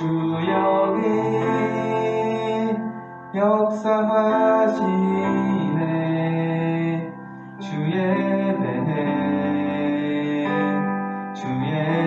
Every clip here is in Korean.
주역이 역사하시네. 주의 배 주의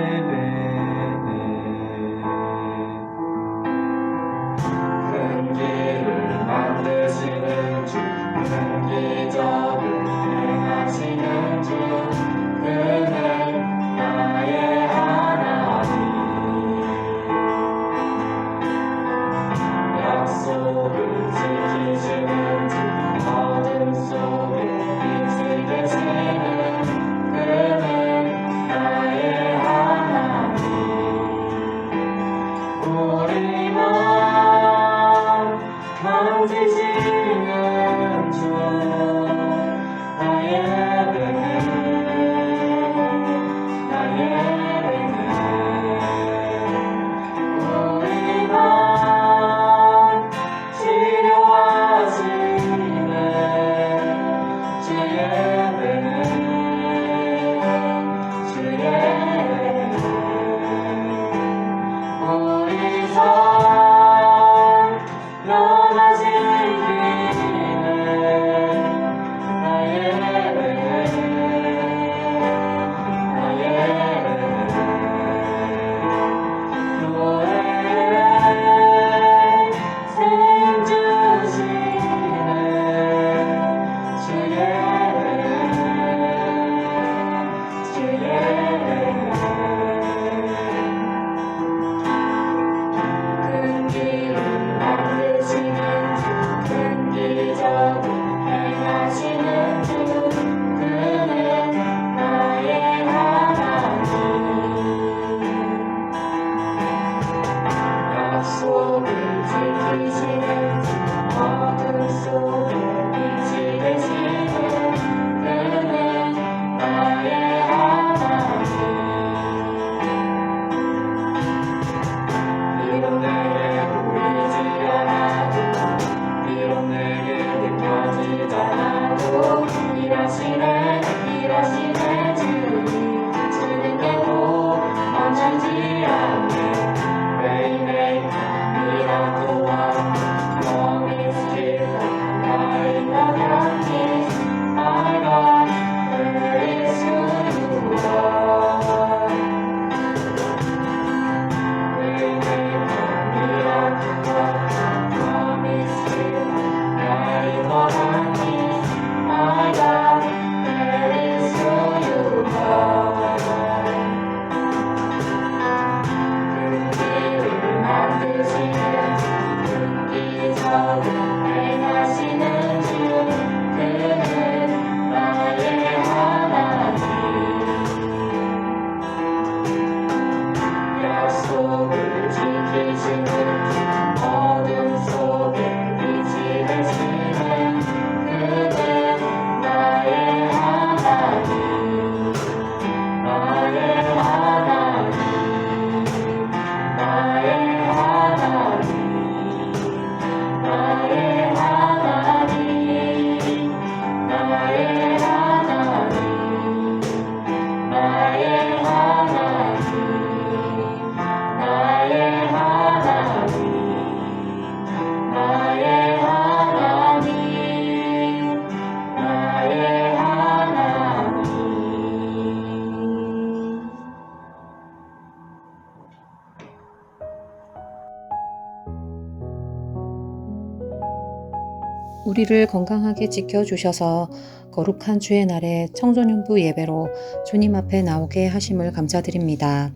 우리를 건강하게 지켜주셔서 거룩한 주의 날에 청소년부 예배로 주님 앞에 나오게 하심을 감사드립니다.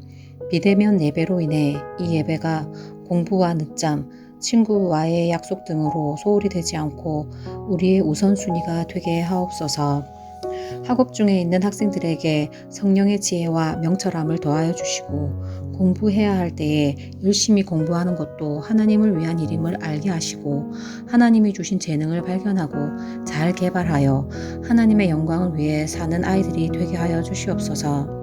비대면 예배로 인해 이 예배가 공부와 늦잠, 친구와의 약속 등으로 소홀히 되지 않고 우리의 우선순위가 되게 하옵소서. 학업 중에 있는 학생들에게 성령의 지혜와 명철함을 더하여 주시고 공부해야 할 때에 열심히 공부하는 것도 하나님을 위한 일임을 알게 하시고 하나님이 주신 재능을 발견하고 잘 개발하여 하나님의 영광을 위해 사는 아이들이 되게 하여 주시옵소서.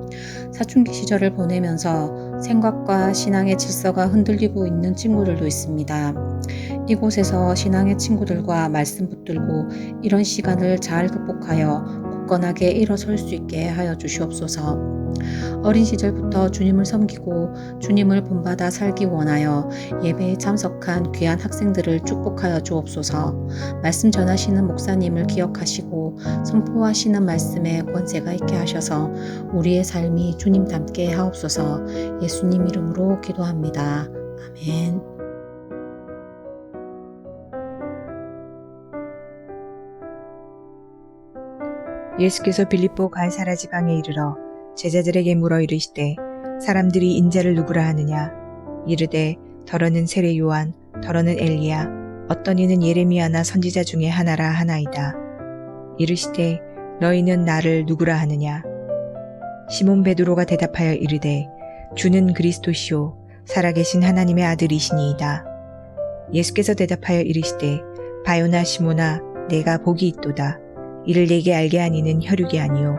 사춘기 시절을 보내면서 생각과 신앙의 질서가 흔들리고 있는 친구들도 있습니다. 이곳에서 신앙의 친구들과 말씀 붙들고 이런 시간을 잘 극복하여 굳건하게 일어설 수 있게 하여 주시옵소서. 어린 시절부터 주님을 섬기고 주님을 본받아 살기 원하여 예배에 참석한 귀한 학생들을 축복하여 주옵소서. 말씀 전하시는 목사님을 기억하시고 선포하시는 말씀에 권세가 있게 하셔서 우리의 삶이 주님 닮게 하옵소서. 예수님 이름으로 기도합니다. 아멘. 예수께서 빌립보 갈사라 지방에 이르러 제자들에게 물어 이르시되 사람들이 인자를 누구라 하느냐? 이르되 더러는 세례 요한 더러는 엘리야 어떤 이는 예레미야나 선지자 중에 하나라 하나이다. 이르시되 너희는 나를 누구라 하느냐? 시몬 베드로가 대답하여 이르되 주는 그리스도시요 살아계신 하나님의 아들이시니이다. 예수께서 대답하여 이르시되 바요나 시모나 내가 복이 있도다. 이를 내게 알게 하니는 혈육이 아니요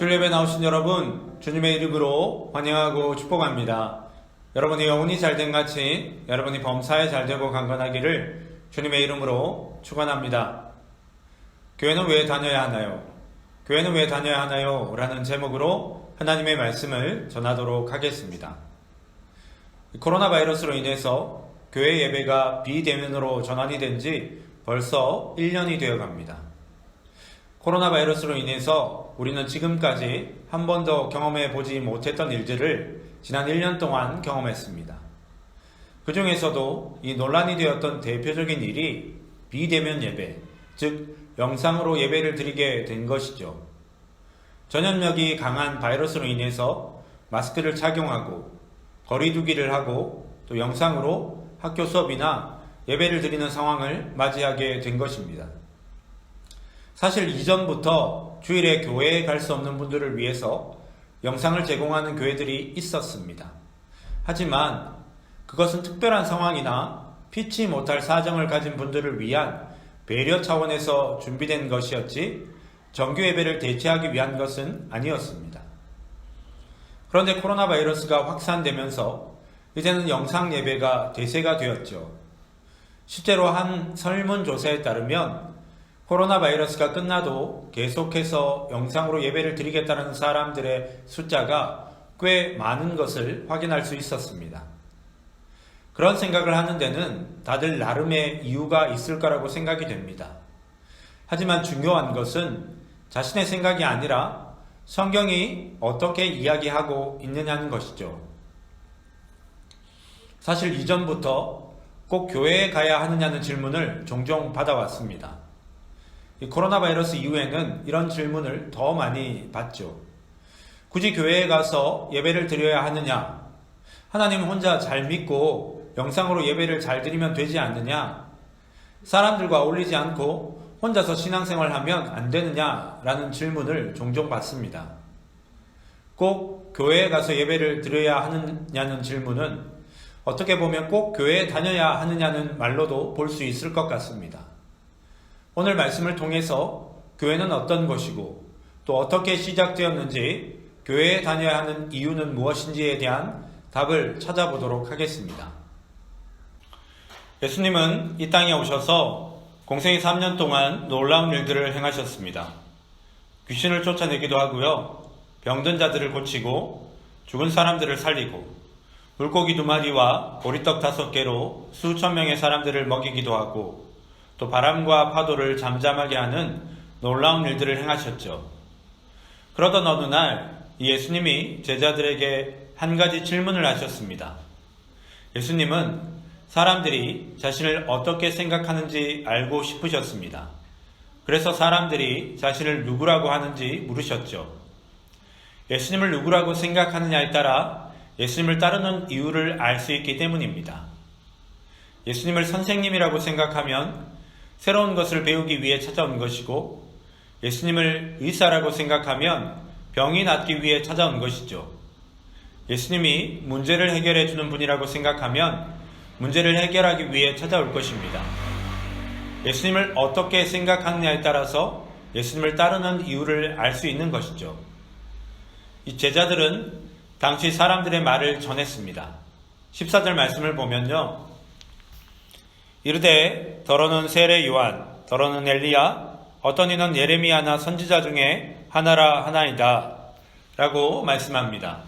주례에 나오신 여러분, 주님의 이름으로 환영하고 축복합니다. 여러분의 영혼이 잘된 같이 여러분이 범사에 잘되고 강건하기를 주님의 이름으로 축원합니다. 교회는 왜 다녀야 하나요? 교회는 왜 다녀야 하나요? 라는 제목으로 하나님의 말씀을 전하도록 하겠습니다. 코로나 바이러스로 인해서 교회 예배가 비대면으로 전환이 된 지 벌써 1년이 되어 갑니다. 코로나 바이러스로 인해서 우리는 지금까지 한 번도 경험해 보지 못했던 일들을 지난 1년 동안 경험했습니다. 그 중에서도 이 논란이 되었던 대표적인 일이 비대면 예배, 즉 영상으로 예배를 드리게 된 것이죠. 전염력이 강한 바이러스로 인해서 마스크를 착용하고 거리두기를 하고 또 영상으로 학교 수업이나 예배를 드리는 상황을 맞이하게 된 것입니다. 사실 이전부터 주일에 교회에 갈 수 없는 분들을 위해서 영상을 제공하는 교회들이 있었습니다. 하지만 그것은 특별한 상황이나 피치 못할 사정을 가진 분들을 위한 배려 차원에서 준비된 것이었지 정규 예배를 대체하기 위한 것은 아니었습니다. 그런데 코로나 바이러스가 확산되면서 이제는 영상 예배가 대세가 되었죠. 실제로 한 설문조사에 따르면 코로나 바이러스가 끝나도 계속해서 영상으로 예배를 드리겠다는 사람들의 숫자가 꽤 많은 것을 확인할 수 있었습니다. 그런 생각을 하는 데는 다들 나름의 이유가 있을 거라고 생각이 됩니다. 하지만 중요한 것은 자신의 생각이 아니라 성경이 어떻게 이야기하고 있느냐는 것이죠. 사실 이전부터 꼭 교회에 가야 하느냐는 질문을 종종 받아왔습니다. 이 코로나 바이러스 이후에는 이런 질문을 더 많이 받죠. 굳이 교회에 가서 예배를 드려야 하느냐? 하나님 혼자 잘 믿고 영상으로 예배를 잘 드리면 되지 않느냐? 사람들과 어울리지 않고 혼자서 신앙생활 하면 안 되느냐? 라는 질문을 종종 받습니다. 꼭 교회에 가서 예배를 드려야 하느냐는 질문은 어떻게 보면 꼭 교회에 다녀야 하느냐는 말로도 볼 수 있을 것 같습니다. 오늘 말씀을 통해서 교회는 어떤 것이고 또 어떻게 시작되었는지 교회에 다녀야 하는 이유는 무엇인지에 대한 답을 찾아보도록 하겠습니다. 예수님은 이 땅에 오셔서 공생이 3년 동안 놀라운 일들을 행하셨습니다. 귀신을 쫓아내기도 하고요. 병든 자들을 고치고 죽은 사람들을 살리고 물고기 두 마리와 보리떡 다섯 개로 수천 명의 사람들을 먹이기도 하고 또 바람과 파도를 잠잠하게 하는 놀라운 일들을 행하셨죠. 그러던 어느 날 예수님이 제자들에게 한 가지 질문을 하셨습니다. 예수님은 사람들이 자신을 어떻게 생각하는지 알고 싶으셨습니다. 그래서 사람들이 자신을 누구라고 하는지 물으셨죠. 예수님을 누구라고 생각하느냐에 따라 예수님을 따르는 이유를 알 수 있기 때문입니다. 예수님을 선생님이라고 생각하면 새로운 것을 배우기 위해 찾아온 것이고 예수님을 의사라고 생각하면 병이 낫기 위해 찾아온 것이죠. 예수님이 문제를 해결해 주는 분이라고 생각하면 문제를 해결하기 위해 찾아올 것입니다. 예수님을 어떻게 생각하느냐에 따라서 예수님을 따르는 이유를 알 수 있는 것이죠. 이 제자들은 당시 사람들의 말을 전했습니다. 14절 말씀을 보면요. 이르되 더러는 세례 요한, 더러는 엘리야, 어떤 이는 예레미야나 선지자 중에 하나라 하나이다. 라고 말씀합니다.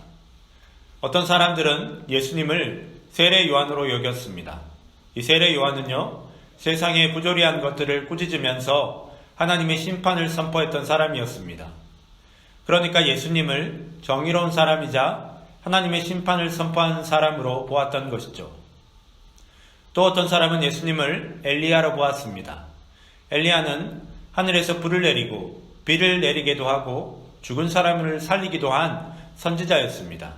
어떤 사람들은 예수님을 세례 요한으로 여겼습니다. 이 세례 요한은요, 세상의 부조리한 것들을 꾸짖으면서 하나님의 심판을 선포했던 사람이었습니다. 그러니까 예수님을 정의로운 사람이자 하나님의 심판을 선포한 사람으로 보았던 것이죠. 또 어떤 사람은 예수님을 엘리야로 보았습니다. 엘리야는 하늘에서 불을 내리고 비를 내리기도 하고 죽은 사람을 살리기도 한 선지자였습니다.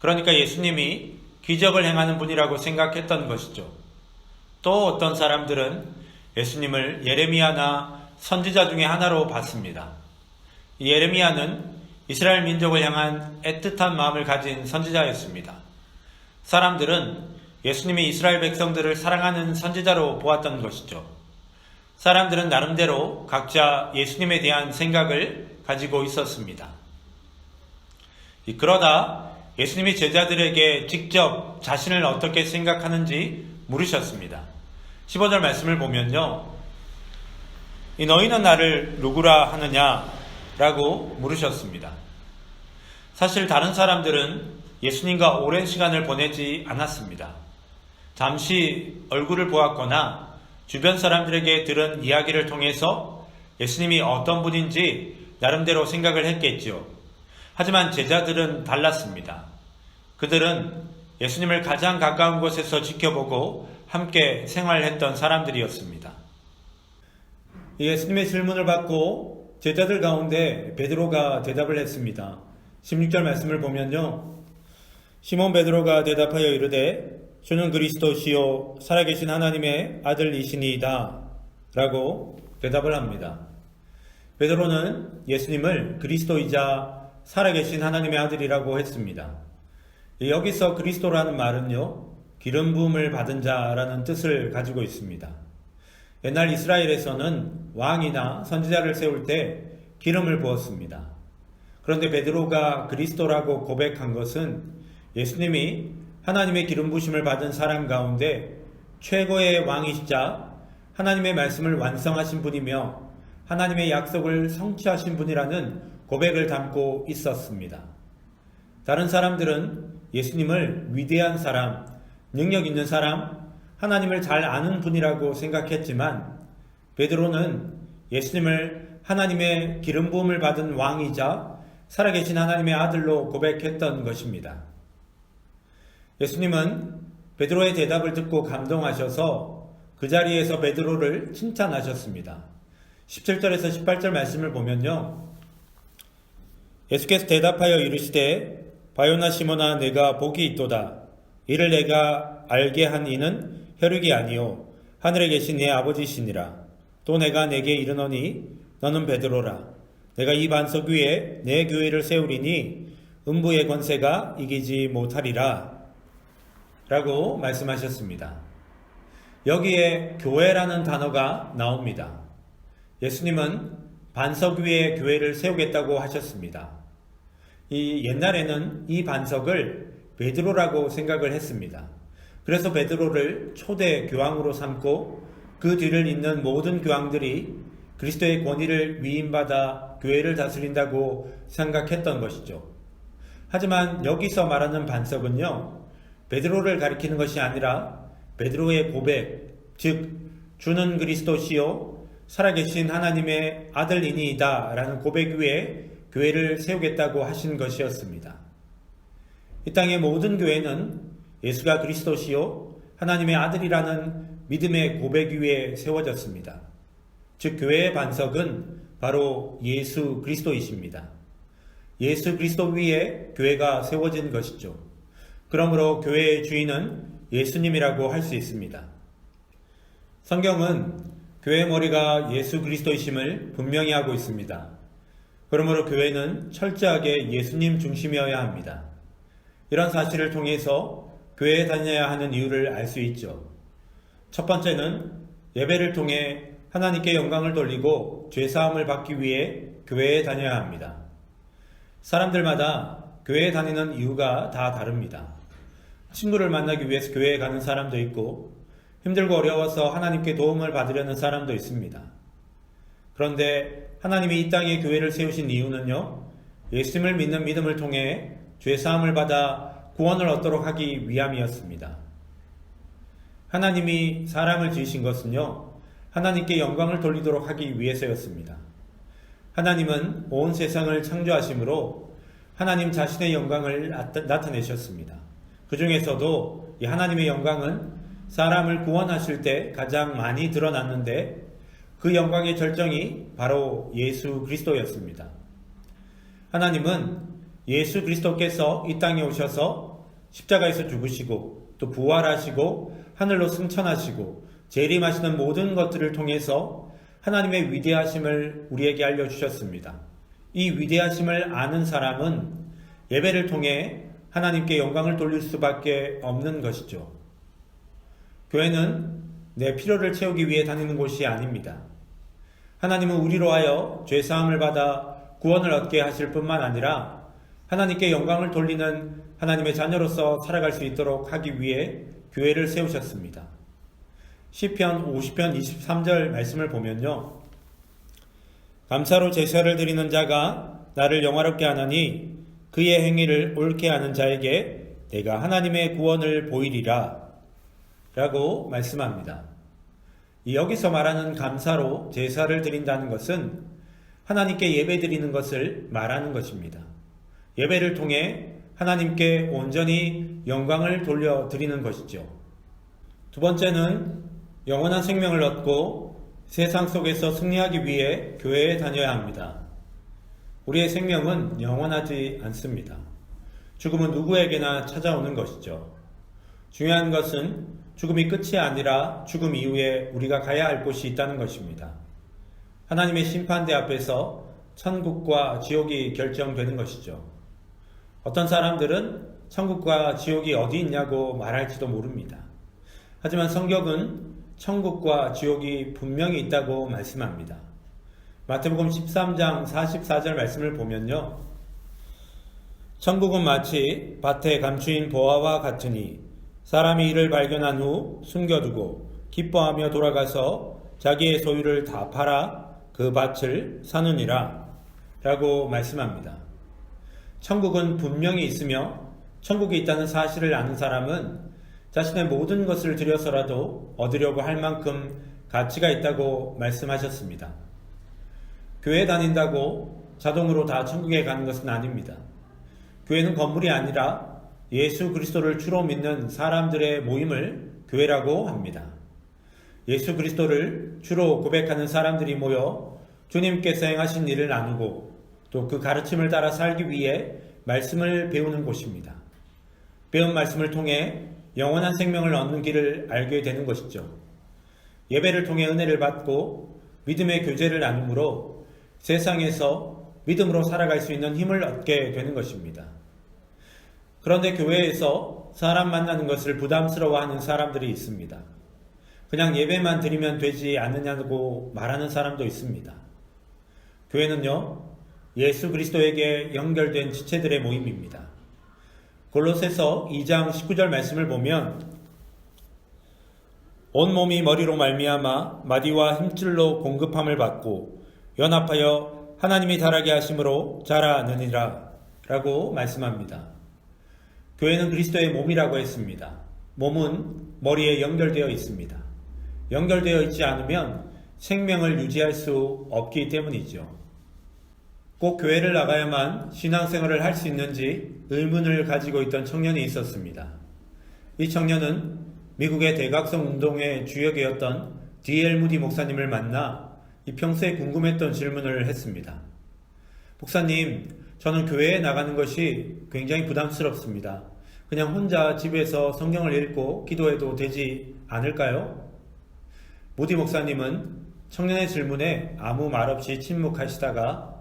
그러니까 예수님이 기적을 행하는 분이라고 생각했던 것이죠. 또 어떤 사람들은 예수님을 예레미야나 선지자 중에 하나로 봤습니다. 이 예레미야는 이스라엘 민족을 향한 애틋한 마음을 가진 선지자였습니다. 사람들은 예수님이 이스라엘 백성들을 사랑하는 선지자로 보았던 것이죠. 사람들은 나름대로 각자 예수님에 대한 생각을 가지고 있었습니다. 그러다 예수님이 제자들에게 직접 자신을 어떻게 생각하는지 물으셨습니다. 15절 말씀을 보면요. 이 너희는 나를 누구라 하느냐? 라고 물으셨습니다. 사실 다른 사람들은 예수님과 오랜 시간을 보내지 않았습니다. 잠시 얼굴을 보았거나 주변 사람들에게 들은 이야기를 통해서 예수님이 어떤 분인지 나름대로 생각을 했겠지요. 하지만 제자들은 달랐습니다. 그들은 예수님을 가장 가까운 곳에서 지켜보고 함께 생활했던 사람들이었습니다. 예수님의 질문을 받고 제자들 가운데 베드로가 대답을 했습니다. 16절 말씀을 보면요. 시몬 베드로가 대답하여 이르되 주는 그리스도시요 살아계신 하나님의 아들이시니이다 라고 대답을 합니다. 베드로는 예수님을 그리스도이자 살아계신 하나님의 아들이라고 했습니다. 여기서 그리스도라는 말은요, 기름 부음을 받은 자라는 뜻을 가지고 있습니다. 옛날 이스라엘에서는 왕이나 선지자를 세울 때 기름을 부었습니다. 그런데 베드로가 그리스도라고 고백한 것은 예수님이 하나님의 기름 부심을 받은 사람 가운데 최고의 왕이시자 하나님의 말씀을 완성하신 분이며 하나님의 약속을 성취하신 분이라는 고백을 담고 있었습니다. 다른 사람들은 예수님을 위대한 사람, 능력 있는 사람, 하나님을 잘 아는 분이라고 생각했지만 베드로는 예수님을 하나님의 기름 부음을 받은 왕이자 살아계신 하나님의 아들로 고백했던 것입니다. 예수님은 베드로의 대답을 듣고 감동하셔서 그 자리에서 베드로를 칭찬하셨습니다. 17절에서 18절 말씀을 보면요. 예수께서 대답하여 이르시되 바요나 시모나 내가 복이 있도다. 이를 내가 알게 한 이는 혈육이 아니요 하늘에 계신 내 아버지시니라. 또 내가 내게 이르노니 너는 베드로라. 내가 이 반석 위에 내 교회를 세우리니 음부의 권세가 이기지 못하리라. 라고 말씀하셨습니다. 여기에 교회라는 단어가 나옵니다. 예수님은 반석 위에 교회를 세우겠다고 하셨습니다. 이 옛날에는 이 반석을 베드로라고 생각을 했습니다. 그래서 베드로를 초대 교황으로 삼고 그 뒤를 잇는 모든 교황들이 그리스도의 권위를 위임받아 교회를 다스린다고 생각했던 것이죠. 하지만 여기서 말하는 반석은요, 베드로를 가리키는 것이 아니라 베드로의 고백, 즉, 주는 그리스도시요, 살아계신 하나님의 아들이니이다 라는 고백 위에 교회를 세우겠다고 하신 것이었습니다. 이 땅의 모든 교회는 예수가 그리스도시요, 하나님의 아들이라는 믿음의 고백 위에 세워졌습니다. 즉, 교회의 반석은 바로 예수 그리스도이십니다. 예수 그리스도 위에 교회가 세워진 것이죠. 그러므로 교회의 주인은 예수님이라고 할 수 있습니다. 성경은 교회의 머리가 예수 그리스도이심을 분명히 하고 있습니다. 그러므로 교회는 철저하게 예수님 중심이어야 합니다. 이런 사실을 통해서 교회에 다녀야 하는 이유를 알 수 있죠. 첫 번째는 예배를 통해 하나님께 영광을 돌리고 죄사함을 받기 위해 교회에 다녀야 합니다. 사람들마다 교회에 다니는 이유가 다 다릅니다. 친구를 만나기 위해서 교회에 가는 사람도 있고 힘들고 어려워서 하나님께 도움을 받으려는 사람도 있습니다. 그런데 하나님이 이 땅에 교회를 세우신 이유는요. 예수님을 믿는 믿음을 통해 죄 사함을 받아 구원을 얻도록 하기 위함이었습니다. 하나님이 사람을 지으신 것은요. 하나님께 영광을 돌리도록 하기 위해서였습니다. 하나님은 온 세상을 창조하심으로 하나님 자신의 영광을 나타내셨습니다. 그 중에서도 이 하나님의 영광은 사람을 구원하실 때 가장 많이 드러났는데 그 영광의 절정이 바로 예수 그리스도였습니다. 하나님은 예수 그리스도께서 이 땅에 오셔서 십자가에서 죽으시고 또 부활하시고 하늘로 승천하시고 재림하시는 모든 것들을 통해서 하나님의 위대하심을 우리에게 알려주셨습니다. 이 위대하심을 아는 사람은 예배를 통해 하나님께 영광을 돌릴 수밖에 없는 것이죠. 교회는 내 필요를 채우기 위해 다니는 곳이 아닙니다. 하나님은 우리로 하여 죄사함을 받아 구원을 얻게 하실 뿐만 아니라 하나님께 영광을 돌리는 하나님의 자녀로서 살아갈 수 있도록 하기 위해 교회를 세우셨습니다. 시편 50편 23절 말씀을 보면요. 감사로 제사를 드리는 자가 나를 영화롭게 하나니 그의 행위를 옳게 하는 자에게 내가 하나님의 구원을 보이리라 라고 말씀합니다. 여기서 말하는 감사로 제사를 드린다는 것은 하나님께 예배 드리는 것을 말하는 것입니다. 예배를 통해 하나님께 온전히 영광을 돌려 드리는 것이죠. 두 번째는 영원한 생명을 얻고 세상 속에서 승리하기 위해 교회에 다녀야 합니다. 우리의 생명은 영원하지 않습니다. 죽음은 누구에게나 찾아오는 것이죠. 중요한 것은 죽음이 끝이 아니라 죽음 이후에 우리가 가야 할 곳이 있다는 것입니다. 하나님의 심판대 앞에서 천국과 지옥이 결정되는 것이죠. 어떤 사람들은 천국과 지옥이 어디 있냐고 말할지도 모릅니다. 하지만 성경은 천국과 지옥이 분명히 있다고 말씀합니다. 마태복음 13장 44절 말씀을 보면요. 천국은 마치 밭에 감추인 보화와 같으니 사람이 이를 발견한 후 숨겨두고 기뻐하며 돌아가서 자기의 소유를 다 팔아 그 밭을 사느니라 라고 말씀합니다. 천국은 분명히 있으며 천국이 있다는 사실을 아는 사람은 자신의 모든 것을 들여서라도 얻으려고 할 만큼 가치가 있다고 말씀하셨습니다. 교회 다닌다고 자동으로 다 천국에 가는 것은 아닙니다. 교회는 건물이 아니라 예수 그리스도를 주로 믿는 사람들의 모임을 교회라고 합니다. 예수 그리스도를 주로 고백하는 사람들이 모여 주님께서 행하신 일을 나누고 또 그 가르침을 따라 살기 위해 말씀을 배우는 곳입니다. 배운 말씀을 통해 영원한 생명을 얻는 길을 알게 되는 것이죠. 예배를 통해 은혜를 받고 믿음의 교제를 나눔으로 세상에서 믿음으로 살아갈 수 있는 힘을 얻게 되는 것입니다. 그런데 교회에서 사람 만나는 것을 부담스러워하는 사람들이 있습니다. 그냥 예배만 드리면 되지 않느냐고 말하는 사람도 있습니다. 교회는요, 예수 그리스도에게 연결된 지체들의 모임입니다. 골로새서 2장 19절 말씀을 보면 온 몸이 머리로 말미암아 마디와 힘줄로 공급함을 받고 연합하여 하나님이 자라게 하심으로 자라느니라 라고 말씀합니다. 교회는 그리스도의 몸이라고 했습니다. 몸은 머리에 연결되어 있습니다. 연결되어 있지 않으면 생명을 유지할 수 없기 때문이죠. 꼭 교회를 나가야만 신앙생활을 할 수 있는지 의문을 가지고 있던 청년이 있었습니다. 이 청년은 미국의 대각성 운동의 주역이었던 D.L. 무디 목사님을 만나 이 평소에 궁금했던 질문을 했습니다. 목사님, 저는 교회에 나가는 것이 굉장히 부담스럽습니다. 그냥 혼자 집에서 성경을 읽고 기도해도 되지 않을까요? 무디 목사님은 청년의 질문에 아무 말 없이 침묵하시다가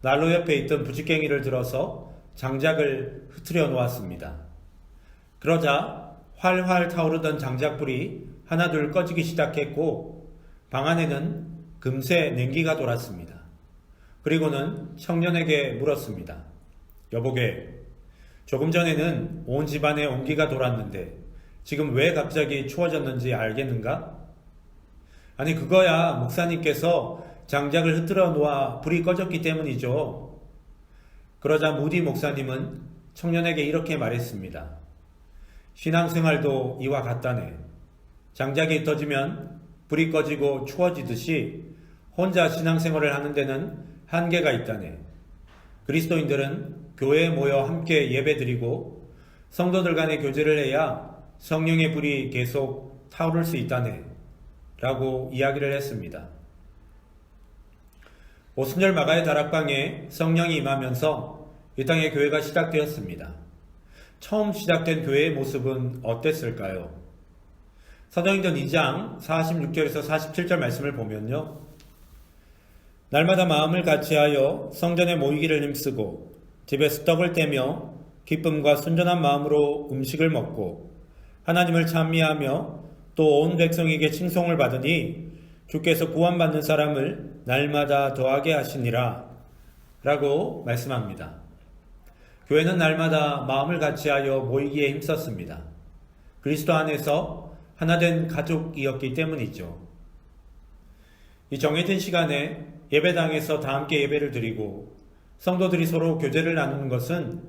난로 옆에 있던 부직갱이를 들어서 장작을 흐트려 놓았습니다. 그러자 활활 타오르던 장작불이 하나둘 꺼지기 시작했고 방 안에는 금세 냉기가 돌았습니다. 그리고는 청년에게 물었습니다. 여보게, 조금 전에는 온 집안에 온기가 돌았는데 지금 왜 갑자기 추워졌는지 알겠는가? 아니 그거야 목사님께서 장작을 흐트러 놓아 불이 꺼졌기 때문이죠. 그러자 무디 목사님은 청년에게 이렇게 말했습니다. 신앙생활도 이와 같다네. 장작이 터지면 불이 꺼지고 추워지듯이 혼자 신앙생활을 하는 데는 한계가 있다네. 그리스도인들은 교회에 모여 함께 예배드리고 성도들 간의 교제를 해야 성령의 불이 계속 타오를 수 있다네. 라고 이야기를 했습니다. 오순절 마가의 다락방에 성령이 임하면서 이 땅의 교회가 시작되었습니다. 처음 시작된 교회의 모습은 어땠을까요? 사도행전 2장 46절에서 47절 말씀을 보면요. 날마다 마음을 같이하여 성전에 모이기를 힘쓰고 집에서 떡을 떼며 기쁨과 순전한 마음으로 음식을 먹고 하나님을 찬미하며 또 온 백성에게 칭송을 받으니 주께서 구원받는 사람을 날마다 더하게 하시니라 라고 말씀합니다. 교회는 날마다 마음을 같이하여 모이기에 힘썼습니다. 그리스도 안에서 하나된 가족이었기 때문이죠. 이 정해진 시간에 예배당에서 다 함께 예배를 드리고 성도들이 서로 교제를 나누는 것은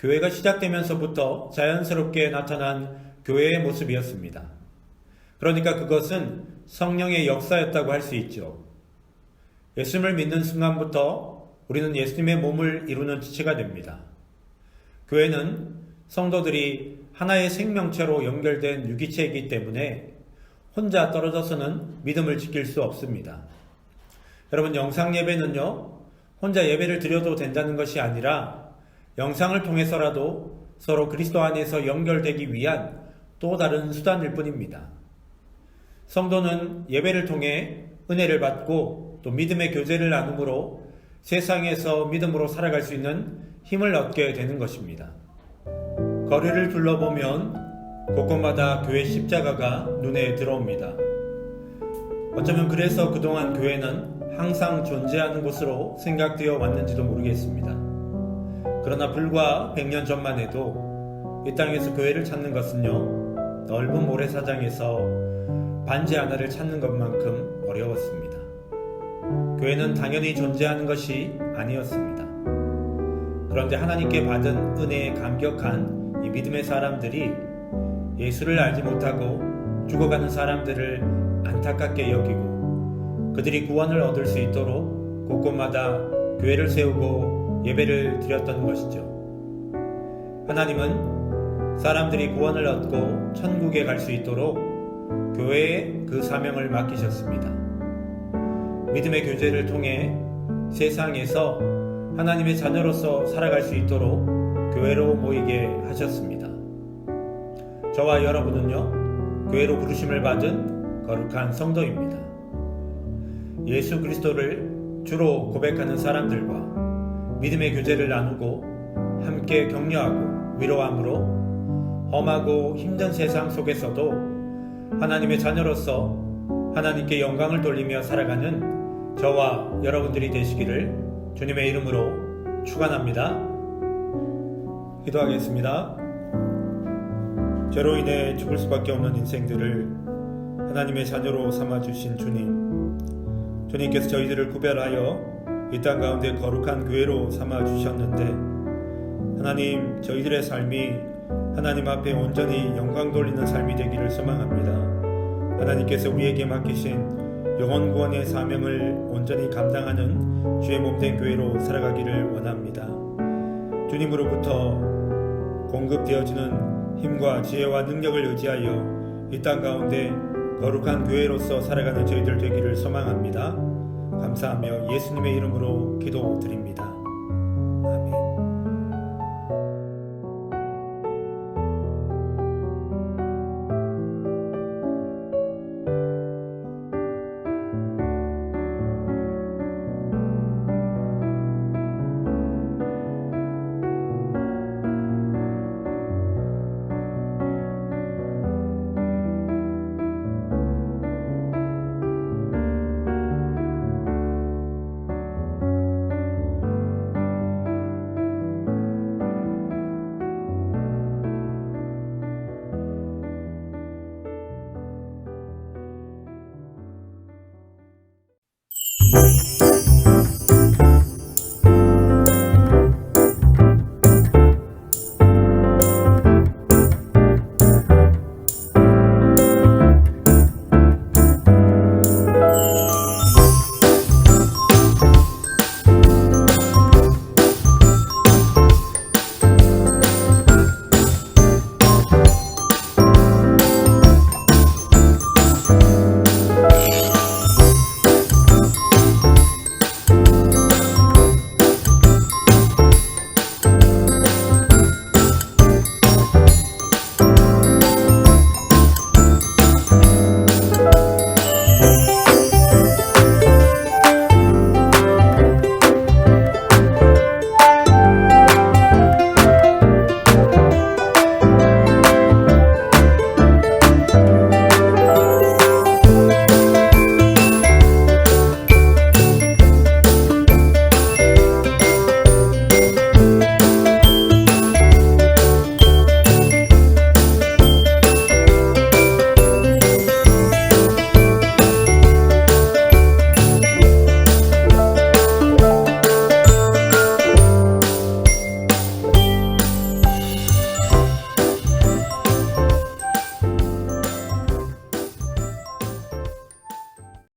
교회가 시작되면서부터 자연스럽게 나타난 교회의 모습이었습니다. 그러니까 그것은 성령의 역사였다고 할 수 있죠. 예수님을 믿는 순간부터 우리는 예수님의 몸을 이루는 지체가 됩니다. 교회는 성도들이 하나의 생명체로 연결된 유기체이기 때문에 혼자 떨어져서는 믿음을 지킬 수 없습니다. 여러분, 영상 예배는요, 혼자 예배를 드려도 된다는 것이 아니라 영상을 통해서라도 서로 그리스도 안에서 연결되기 위한 또 다른 수단일 뿐입니다. 성도는 예배를 통해 은혜를 받고 또 믿음의 교제를 나눔으로 세상에서 믿음으로 살아갈 수 있는 힘을 얻게 되는 것입니다. 거리를 둘러보면 곳곳마다 교회 십자가가 눈에 들어옵니다. 어쩌면 그래서 그동안 교회는 항상 존재하는 곳으로 생각되어 왔는지도 모르겠습니다. 그러나 불과 100년 전만 해도 이 땅에서 교회를 찾는 것은요, 넓은 모래사장에서 반지 하나를 찾는 것만큼 어려웠습니다. 교회는 당연히 존재하는 것이 아니었습니다. 그런데 하나님께 받은 은혜에 감격한 이 믿음의 사람들이 예수를 알지 못하고 죽어가는 사람들을 안타깝게 여기고 그들이 구원을 얻을 수 있도록 곳곳마다 교회를 세우고 예배를 드렸던 것이죠. 하나님은 사람들이 구원을 얻고 천국에 갈 수 있도록 교회에 그 사명을 맡기셨습니다. 믿음의 교제를 통해 세상에서 하나님의 자녀로서 살아갈 수 있도록 교회로 모이게 하셨습니다. 저와 여러분은요, 교회로 부르심을 받은 거룩한 성도입니다. 예수 그리스도를 주로 고백하는 사람들과 믿음의 교제를 나누고 함께 격려하고 위로함으로 험하고 힘든 세상 속에서도 하나님의 자녀로서 하나님께 영광을 돌리며 살아가는 저와 여러분들이 되시기를 주님의 이름으로 축원합니다. 기도하겠습니다. 죄로 인해 죽을 수밖에 없는 인생들을 하나님의 자녀로 삼아 주신 주님. 주님께서 저희들을 구별하여 이 땅 가운데 거룩한 교회로 삼아 주셨는데 하나님 저희들의 삶이 하나님 앞에 온전히 영광 돌리는 삶이 되기를 소망합니다. 하나님께서 우리에게 맡기신 영원 구원의 사명을 온전히 감당하는 주의 몸된 교회로 살아가기를 원합니다. 주님으로부터 공급되어지는 힘과 지혜와 능력을 의지하여 이 땅 가운데 거룩한 교회로서 살아가는 저희들 되기를 소망합니다. 감사하며 예수님의 이름으로 기도드립니다.